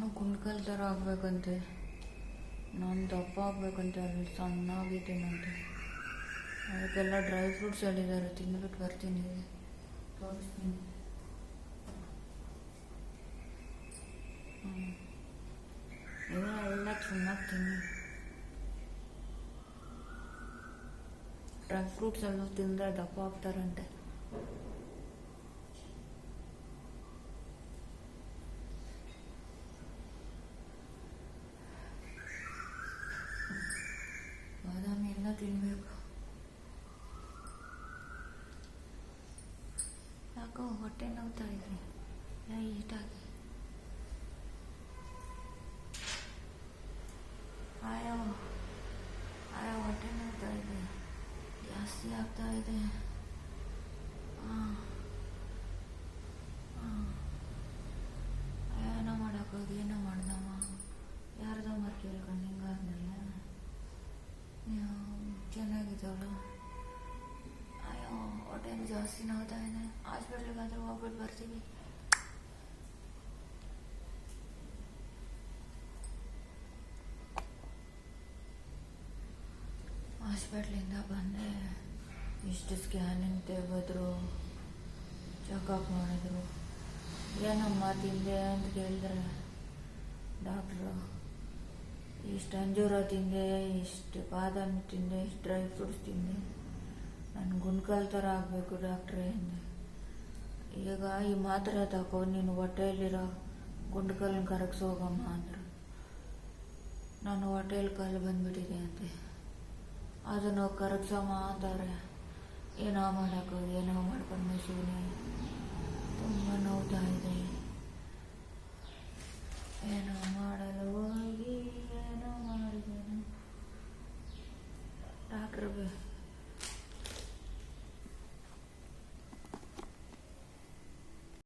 ನಾನು ಗುಂಡ್ಗಲ್ ಥರ ಆಗಬೇಕಂತೆ. ನಾನು ದಪ್ಪ ಆಗಬೇಕಂತೆ, ಅಲ್ಲಿ ಸಣ್ಣಾಗಿದ್ದೀನಂತೆ ಅದಕ್ಕೆಲ್ಲ ಡ್ರೈ ಫ್ರೂಟ್ಸ್ ಹೇಳಿದ್ದಾರೆ ತಿಂದ್ಬಿಟ್ಟು ಬರ್ತೀನಿ. ತೋರಿಸ್ತೀನಿ. ಎಲ್ಲ ಚೆನ್ನಾಗಿ ತಿನ್ನಿ. ಡ್ರೈ ಫ್ರೂಟ್ಸ್ ಎಲ್ಲ ತಿಂದರೆ ದಪ್ಪ ಆಗ್ತಾರಂತೆ ಬಾದಾಮಿ ಎಲ್ಲ ತಿನ್ನಬೇಕು ಯಾಕೋ ಹೊಟ್ಟೆ ನೋವ್ತಾ ಇದೆ. ಲೈಟಾಗಿ ಆಯೋ ಆಯೋ, ಹೊಟ್ಟೆ ನೋವ್ತಾ ಇದೆ. ಜಾಸ್ತಿ ಆಗ್ತಾ ಇದೆ. ಆ. ಆ. ಏನೋ ಮಾಡೋಕ್ಕೋಗಿ ಏನೋ ಮಾಡ್ದವ ಯಾರ್ದೋ ಮರ್ ಕೇಳ್ಕೊಂಡು ಹಿಂಗಾದ್ಮೇಲೆ. ಚೆನ್ನಾಗಿದ್ದಾಳು? ಅಯ್ಯೋ ಹೊಟ್ಟೆ ಜಾಸ್ತಿ ನೋವ್ತಾ ಇದೆ ಹಾಸ್ಪಿಟ್ಲಿಗಾದ್ರೂ ಹೋಗ್ಬಿಟ್ಟು ಬರ್ತೀವಿ ಹಾಸ್ಪಿಟ್ಲಿಂದ ಬಂದೆ. ಇಷ್ಟು ಸ್ಕ್ಯಾನಿಂಗ್ ತೆಗೆದ್ರು ಚೆಕಪ್ ಮಾಡಿದ್ರು. ಏನಮ್ಮ ತಿಂದೆ ಅಂತ ಕೇಳಿದ್ರೆ, ಡಾಕ್ಟ್ರು, ಇಷ್ಟು ಅಂಜೂರ ತಿಂದೆ, ಇಷ್ಟು ಬಾದಾಮಿ ತಿಂದೆ, ಇಷ್ಟು ಡ್ರೈ ಫ್ರೂಟ್ಸ್ ತಿಂದೆ. ನಾನು ಗುಂಡ್ಕಲ್ ಥರ ಆಗಬೇಕು ಡಾಕ್ಟ್ರೇ ಅಂದೆ. ಈಗ ಈ ಮಾತ್ರೆ ತಗೋ ನೀನು ಹೊಟ್ಟೆಯಲ್ಲಿರೋ ಗುಂಡ್ಕಲ್ನ ಕರಗಿಸಿ ಹೋಗಮ್ಮ ಅಂದರು. ನಾನು ಹೊಟ್ಟೆಯಲ್ಲಿ ಕಲ್ಲು ಬಂದ್ಬಿಟ್ಟಿದೆ ಅಂತೆ ಅದನ್ನು ಕರಗ್ಸಮ್ಮ ಅಂತಾರೆ. ಏನೋ ಮಾಡೋಕ್ಕೋ ಏನೋ ಮಾಡ್ಕೊಂಡು ಶಿವನೇ